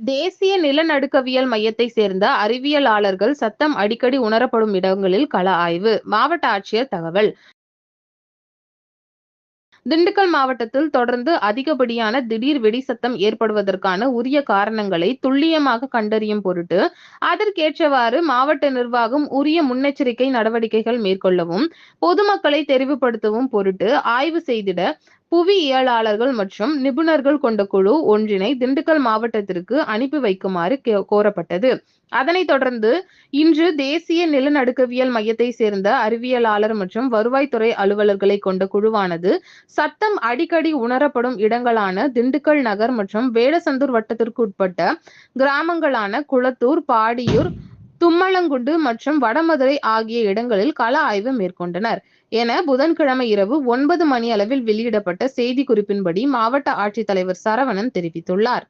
தேசிய நிலநடுக்கவியல் மையத்தை சேர்ந்த அறிவியலாளர்கள் சத்தம் அடிக்கடி உணரப்படும் இடங்களில் கள ஆய்வு. மாவட்ட ஆட்சியர் தகவல். திண்டுக்கல் மாவட்டத்தில் தொடர்ந்து அதிகப்படியான திடீர் வெடி சத்தம் ஏற்படுவதற்கான உரிய காரணங்களை துல்லியமாக கண்டறியும் பொருட்டு அதற்கேற்றவாறு மாவட்ட நிர்வாகம் உரிய முன்னெச்சரிக்கை நடவடிக்கைகள் மேற்கொள்ளவும் பொதுமக்களை தெரிவுபடுத்தவும் பொருட்டு ஆய்வு செய்திட புவியியலாளர்கள் மற்றும் நிபுணர்கள் கொண்ட குழு ஒன்றினை திண்டுக்கல் மாவட்டத்திற்கு அனுப்பி வைக்குமாறு கோரப்பட்டது. அதனைத் தொடர்ந்து இன்று தேசிய நிலநடுக்கவியல் மையத்தை சேர்ந்த அறிவியலாளர் மற்றும் வருவாய்த்துறை அலுவலர்களை கொண்ட குழுவானது சத்தம் அடிக்கடி உணரப்படும் இடங்களான திண்டுக்கல் நகர் மற்றும் வேடசந்தூர் வட்டத்திற்கு உட்பட்ட கிராமங்களான குளத்தூர் பாடியூர் தும்மலங்குண்டு மற்றும் வடமதுரை ஆகிய இடங்களில் கள ஆய்வு மேற்கொண்டனர். என புதன்கிழமை இரவு ஒன்பது மணி அளவில் வெளியிடப்பட்ட செய்தி குறிப்பின்படி மாவட்ட ஆட்சித்தலைவர் சரவணன் தெரிவித்துள்ளார்.